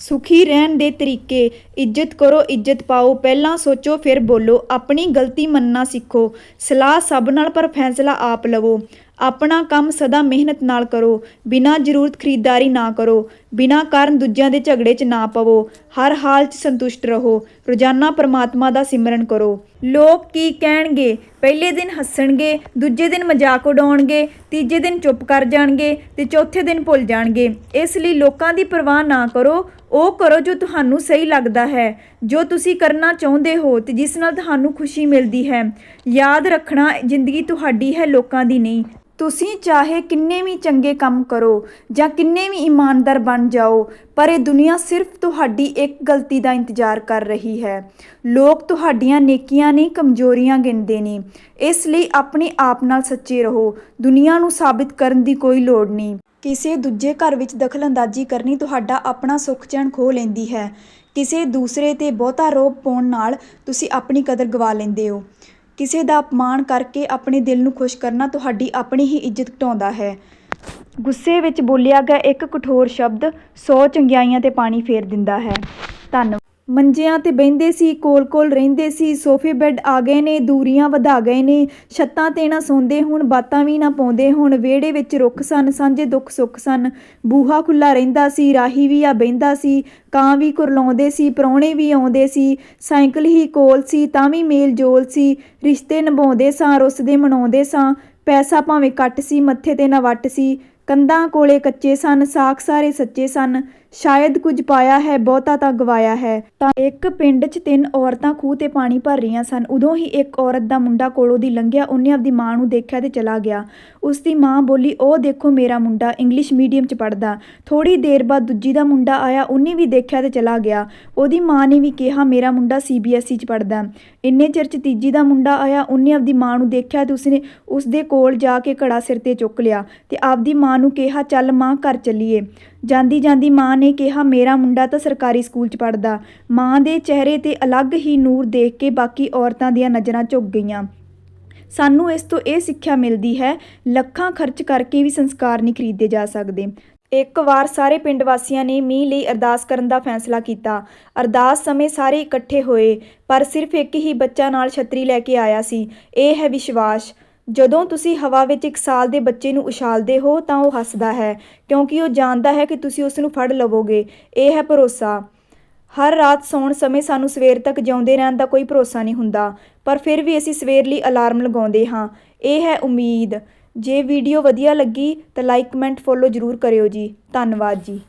ਸੁਖੀ ਰਹਿਣ ਦੇ ਤਰੀਕੇ, ਇੱਜ਼ਤ ਕਰੋ, ਇੱਜ਼ਤ ਪਾਓ, ਪਹਿਲਾਂ ਸੋਚੋ, ਫਿਰ ਬੋਲੋ, ਆਪਣੀ ਗਲਤੀ ਮੰਨਣਾ ਸਿੱਖੋ, ਸਲਾਹ ਸਭ ਨਾਲ ਪਰ ਫੈਸਲਾ ਆਪ ਲਵੋ, ਆਪਣਾ ਕੰਮ ਸਦਾ ਮਿਹਨਤ ਨਾਲ ਕਰੋ, ਬਿਨਾਂ ਜ਼ਰੂਰਤ ਖਰੀਦਦਾਰੀ ਨਾ ਕਰੋ, ਬਿਨਾਂ ਕਾਰਨ ਦੂਜਿਆਂ ਦੇ ਝਗੜੇ 'ਚ ਨਾ ਪਵੋ, ਹਰ ਹਾਲ 'ਚ ਸੰਤੁਸ਼ਟ ਰਹੋ, ਰੋਜ਼ਾਨਾ ਪਰਮਾਤਮਾ ਦਾ ਸਿਮਰਨ ਕਰੋ। ਲੋਕ ਕੀ ਕਹਿਣਗੇ? ਪਹਿਲੇ ਦਿਨ ਹੱਸਣਗੇ, ਦੂਜੇ ਦਿਨ ਮਜ਼ਾਕ ਉਡਾਉਣਗੇ, ਤੀਜੇ ਦਿਨ ਚੁੱਪ ਕਰ ਜਾਣਗੇ ਤੇ ਚੌਥੇ ਦਿਨ ਭੁੱਲ ਜਾਣਗੇ। ਇਸ ਲਈ ਲੋਕਾਂ ਦੀ ਪਰਵਾਹ ਨਾ ਕਰੋ ਉਹ ਕਰੋ ਜੋ ਤੁਹਾਨੂੰ ਸਹੀ ਲੱਗਦਾ ਹੈ, ਜੋ ਤੁਸੀਂ ਕਰਨਾ ਚਾਹੁੰਦੇ ਹੋ ਤੇ ਜਿਸ ਨਾਲ ਤੁਹਾਨੂੰ ਖੁਸ਼ੀ ਮਿਲਦੀ ਹੈ। ਯਾਦ ਰੱਖਣਾ, ਜ਼ਿੰਦਗੀ ਤੁਹਾਡੀ ਹੈ ਲੋਕਾਂ ਦੀ ਨਹੀਂ। ਤੁਸੀਂ ਚਾਹੇ ਕਿੰਨੇ ਵੀ ਚੰਗੇ ਕੰਮ ਕਰੋ ਜਾਂ ਕਿੰਨੇ ਵੀ ਇਮਾਨਦਾਰ ਬਣ ਜਾਓ, ਪਰ ਇਹ ਦੁਨੀਆ ਸਿਰਫ ਤੁਹਾਡੀ ਇੱਕ ਗਲਤੀ ਦਾ ਇੰਤਜ਼ਾਰ ਕਰ ਰਹੀ ਹੈ। ਲੋਕ ਤੁਹਾਡੀਆਂ ਨੇਕੀਆਂ ਨਹੀਂ, ਕਮਜ਼ੋਰੀਆਂ ਗਿਣਦੇ ਨੇ ਇਸ ਲਈ ਆਪਣੇ ਆਪ ਨਾਲ ਸੱਚੇ ਰਹੋ। ਦੁਨੀਆ ਨੂੰ ਸਾਬਿਤ ਕਰਨ ਦੀ ਕੋਈ ਲੋੜ ਨਹੀਂ। ਕਿਸੇ ਦੂਜੇ ਘਰ ਵਿੱਚ ਦਖਲਅੰਦਾਜ਼ੀ ਕਰਨੀ ਤੁਹਾਡਾ ਆਪਣਾ ਸੁੱਖ ਚੈਨ ਖੋਹ ਲੈਂਦੀ ਹੈ। ਕਿਸੇ ਦੂਸਰੇ ਤੇ ਬਹੁਤਾ ਰੋਪ ਪਾਉਣ ਨਾਲ ਤੁਸੀਂ ਆਪਣੀ ਕਦਰ ਗਵਾ ਲੈਂਦੇ ਹੋ। ਕਿਸੇ ਦਾ ਅਪਮਾਨ ਕਰਕੇ ਆਪਣੇ ਦਿਲ ਨੂੰ ਖੁਸ਼ ਕਰਨਾ ਤੁਹਾਡੀ ਆਪਣੀ ਹੀ ਇੱਜ਼ਤ ਘਟਾਉਂਦਾ ਹੈ। ਗੁੱਸੇ ਵਿੱਚ ਬੋਲਿਆ ਗਿਆ ਇੱਕ ਕਠੋਰ ਸ਼ਬਦ 100 ਚੰਗਿਆਈਆਂ ਤੇ ਪਾਣੀ ਫੇਰ ਦਿੰਦਾ ਹੈ। ਧੰਨਵਾਦ। ਮੰਜਿਆਂ ਤੇ ਬਹਿੰਦੇ ਸੀ, ਕੋਲ-ਕੋਲ ਰਹਿੰਦੇ ਸੀ, ਸੋਫੇ ਬੈੱਡ ਆ ਗਏ ਨੇ, ਦੂਰੀਆਂ ਵਧਾ ਗਏ ਨੇ, ਛੱਤਾਂ ਤੇ ਨਾ ਸੌਂਦੇ ਹੁਣ, ਬਾਤਾਂ ਵੀ ਨਾ ਪਾਉਂਦੇ ਹੁਣ, ਵਿਹੜੇ ਵਿੱਚ ਰੁੱਖ ਸਨ, ਸਾਂਝੇ ਦੁੱਖ ਸੁੱਖ ਸਨ, ਬੂਹਾ ਖੁੱਲਾ ਰਹਿੰਦਾ ਸੀ, ਰਾਹੀ ਵੀ ਆ ਬਹਿੰਦਾ ਸੀ, ਕਾਂ ਵੀ ਕੁਰਲਾਉਂਦੇ ਸੀ, ਪ੍ਰਾਹੁਣੇ ਵੀ ਆਉਂਦੇ ਸੀ, ਸਾਈਕਲ ਹੀ ਕੋਲ ਸੀ, ਤਾਂ ਵੀ ਮੇਲ ਜੋਲ ਸੀ, ਰਿਸ਼ਤੇ ਨਿਭਾਉਂਦੇ ਸਾਂ, ਰੁੱਸਦੇ ਮਨਾਉਂਦੇ ਸਾਂ, ਪੈਸਾ ਭਾਵੇਂ ਕੱਟ ਸੀ, ਮੱਥੇ ਤੇ ਨਾ ਵੱਟ ਸੀ ਕੰਧਾਂ ਕੋਲੇ ਕੱਚੇ ਸਨ, ਸਾਖ ਸਾਰੇ ਸੱਚੇ ਸਨ। ਸ਼ਾਇਦ ਕੁਝ ਪਾਇਆ ਹੈ, ਬਹੁਤਾ ਤਾਂ ਗਵਾਇਆ ਹੈ। ਤਾਂ ਇੱਕ ਪਿੰਡ 'ਚ ਤਿੰਨ ਔਰਤਾਂ ਖੂਹ ਤੇ ਪਾਣੀ ਭਰ ਰਹੀਆਂ ਸਨ। ਉਦੋਂ ਹੀ ਇੱਕ ਔਰਤ ਦਾ ਮੁੰਡਾ ਕੋਲੋਂ ਦੀ ਲੰਘਿਆ, ਉਹਨੇ ਆਪਦੀ ਮਾਂ ਨੂੰ ਦੇਖਿਆ ਤੇ ਚਲਾ ਗਿਆ। ਉਸ ਦੀ ਮਾਂ ਬੋਲੀ, ਉਹ ਦੇਖੋ ਮੇਰਾ ਮੁੰਡਾ, ਇੰਗਲਿਸ਼ ਮੀਡੀਅਮ 'ਚ ਪੜਦਾ ਥੋੜੀ ਦੇਰ ਬਾਅਦ ਦੂਜੀ ਦਾ ਮੁੰਡਾ ਆਇਆ, ਉਹਨੇ ਵੀ ਦੇਖਿਆ ਤੇ ਚਲਾ ਗਿਆ। ਉਹਦੀ ਮਾਂ ਨੇ ਵੀ ਕਿਹਾ, ਮੇਰਾ ਮੁੰਡਾ ਸੀਬੀਐਸਈ 'ਚ ਪੜਦਾ ਇੰਨੇ ਚਿਰ 'ਚ ਤੀਜੀ ਦਾ ਮੁੰਡਾ ਆਇਆ, ਉਹਨੇ ਆਪਦੀ ਮਾਂ ਨੂੰ ਦੇਖਿਆ ਤੇ ਉਸਨੇ ਉਸਦੇ ਕੋਲ ਜਾ ਕੇ ਘੜਾ ਸਿਰ ਤੇ ਚੁੱਕ ਲਿਆ ਤੇ ਆਪਦੀ ਮਾਂ ਨੂੰ ਕਿਹਾ, ਚੱਲ ਮਾਂ, ਘਰ ਚੱਲੀਏ। ਜਾਂਦੀ ਜਾਂਦੀ ਮਾਂ ਨੇ ਕਿਹਾ, ਮੇਰਾ ਮੁੰਡਾ ਤਾਂ ਸਰਕਾਰੀ ਸਕੂਲ 'ਚ ਪੜਦਾ ਮਾਂ ਦੇ ਚਿਹਰੇ ਤੇ ਅਲੱਗ ਹੀ ਨੂਰ ਦੇਖ ਕੇ ਬਾਕੀ ਔਰਤਾਂ ਦੀਆਂ ਨਜ਼ਰਾਂ ਝੁਕ ਗਈਆਂ। ਸਾਨੂੰ ਇਸ ਤੋਂ ਇਹ ਸਿੱਖਿਆ ਮਿਲਦੀ ਹੈ, ਲੱਖਾਂ ਖਰਚ ਕਰਕੇ ਵੀ ਸੰਸਕਾਰ ਨਹੀਂ ਖਰੀਦੇ ਜਾ ਸਕਦੇ। ਇੱਕ ਵਾਰ ਸਾਰੇ ਪਿੰਡ ਵਾਸੀਆਂ ਨੇ ਮੀਂਹ ਲਈ ਅਰਦਾਸ ਕਰਨ ਦਾ ਫੈਸਲਾ ਕੀਤਾ। ਅਰਦਾਸ ਸਮੇਂ ਸਾਰੇ ਇਕੱਠੇ ਹੋਏ, ਪਰ ਸਿਰਫ ਇੱਕ ਹੀ ਬੱਚਾ ਨਾਲ ਛਤਰੀ ਲੈ ਕੇ ਆਇਆ ਸੀ। ਇਹ ਹੈ ਵਿਸ਼ਵਾਸ। ਜਦੋਂ ਤੁਸੀਂ ਹਵਾ ਵਿੱਚ ਇੱਕ ਸਾਲ ਦੇ ਬੱਚੇ ਨੂੰ ਉਛਾਲਦੇ ਹੋ ਤਾਂ ਉਹ ਹੱਸਦਾ ਹੈ, ਕਿਉਂਕਿ ਉਹ ਜਾਣਦਾ ਹੈ ਕਿ ਤੁਸੀਂ ਉਸ ਨੂੰ ਫੜ ਲਵੋਗੇ। ਇਹ ਹੈ ਭਰੋਸਾ। ਹਰ ਰਾਤ ਸੌਣ ਸਮੇਂ ਸਾਨੂੰ ਸਵੇਰ ਤੱਕ ਜਿਉਂਦੇ ਰਹਿਣ ਦਾ ਕੋਈ ਭਰੋਸਾ ਨਹੀਂ ਹੁੰਦਾ, ਪਰ ਫਿਰ ਵੀ ਅਸੀਂ ਸਵੇਰ ਲਈ ਅਲਾਰਮ ਲਗਾਉਂਦੇ ਹਾਂ। ਇਹ ਹੈ ਉਮੀਦ। ਜੇ ਵੀਡੀਓ ਵਧੀਆ ਲੱਗੀ ਤਾਂ ਲਾਈਕ, ਕਮੈਂਟ, ਫੋਲੋ ਜ਼ਰੂਰ ਕਰਿਓ ਜੀ। ਧੰਨਵਾਦ ਜੀ।